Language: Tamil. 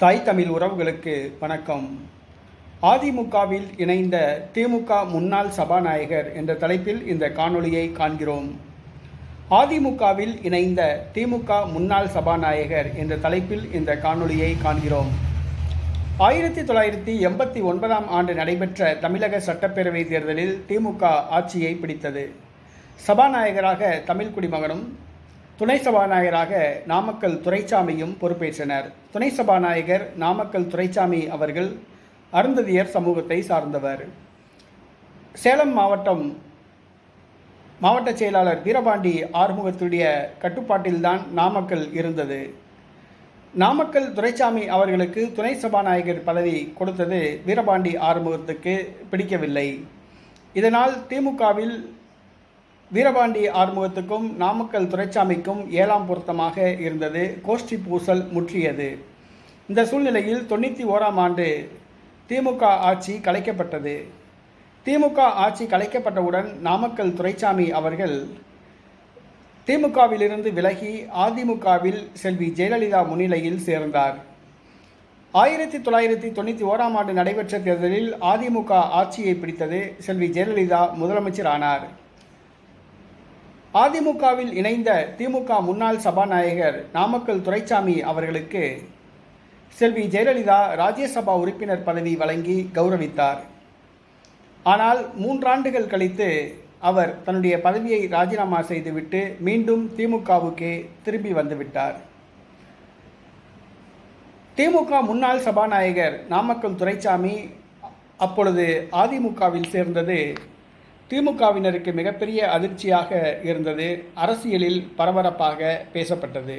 தாய் தமிழ் உறவுகளுக்கு வணக்கம். அதிமுகவில் இணைந்த திமுக முன்னாள் சபாநாயகர் என்ற தலைப்பில் இந்த காணொளியை காண்கிறோம். அதிமுகவில் இணைந்த திமுக முன்னாள் சபாநாயகர் என்ற தலைப்பில் இந்த காணொளியை காண்கிறோம். ஆயிரத்தி தொள்ளாயிரத்தி எண்பத்தி ஒன்பதாம் ஆண்டு நடைபெற்ற தமிழக சட்டப்பேரவை தேர்தலில் திமுக ஆட்சியை பிடித்தது. சபாநாயகராக தமிழ் குடிமகனும் துணை சபாநாயகராக நாமக்கல் துரைச்சாமியும் பொறுப்பேற்றனர். துணை சபாநாயகர் நாமக்கல் துரைச்சாமி அவர்கள் அருந்ததியர் சமூகத்தை சார்ந்தவர். சேலம் மாவட்டம் மாவட்ட செயலாளர் வீரபாண்டி ஆறுமுகத்துடைய கட்டுப்பாட்டில்தான் நாமக்கல் இருந்தது. நாமக்கல் துரைசாமி அவர்களுக்கு துணை சபாநாயகர் பதவி கொடுத்தது வீரபாண்டி ஆறுமுகத்துக்கு பிடிக்கவில்லை. இதனால் திமுகவில் வீரபாண்டி ஆறுமுகத்துக்கும் நாமக்கல் துரைச்சாமிக்கும் ஏழாம் பொருத்தமாக இருந்தது. கோஷ்டி பூசல் முற்றியது. இந்த சூழ்நிலையில் தொண்ணூற்றி ஓராம் ஆண்டு திமுக ஆட்சி கலைக்கப்பட்டது. திமுக ஆட்சி கலைக்கப்பட்டவுடன் நாமக்கல் துரைசாமி அவர்கள் திமுகவிலிருந்து விலகி அதிமுகவில் செல்வி ஜெயலலிதா முன்னிலையில் சேர்ந்தார். ஆயிரத்தி தொள்ளாயிரத்தி தொண்ணூற்றி ஓராம் ஆண்டு நடைபெற்ற தேர்தலில் அதிமுக ஆட்சியை பிடித்தது செல்வி ஜெயலலிதா முதலமைச்சர் ஆனார். அதிமுகவில் இணைந்த திமுக முன்னாள் சபாநாயகர் நாமக்கல் துரைசாமி அவர்களுக்கு செல்வி ஜெயலலிதா ராஜ்யசபா உறுப்பினர் பதவி வழங்கி கௌரவித்தார். ஆனால் மூன்றாண்டுகள் கழித்து அவர் தன்னுடைய பதவியை ராஜினாமா செய்துவிட்டு மீண்டும் திமுகவுக்கே திரும்பி வந்துவிட்டார். திமுக முன்னாள் சபாநாயகர் நாமக்கல் துரைசாமி அப்பொழுது அதிமுகவில் சேர்ந்தது திமுகவினருக்கு மிகப்பெரிய அதிர்ச்சியாக இருந்தது அரசியலில் பரபரப்பாக பேசப்பட்டது.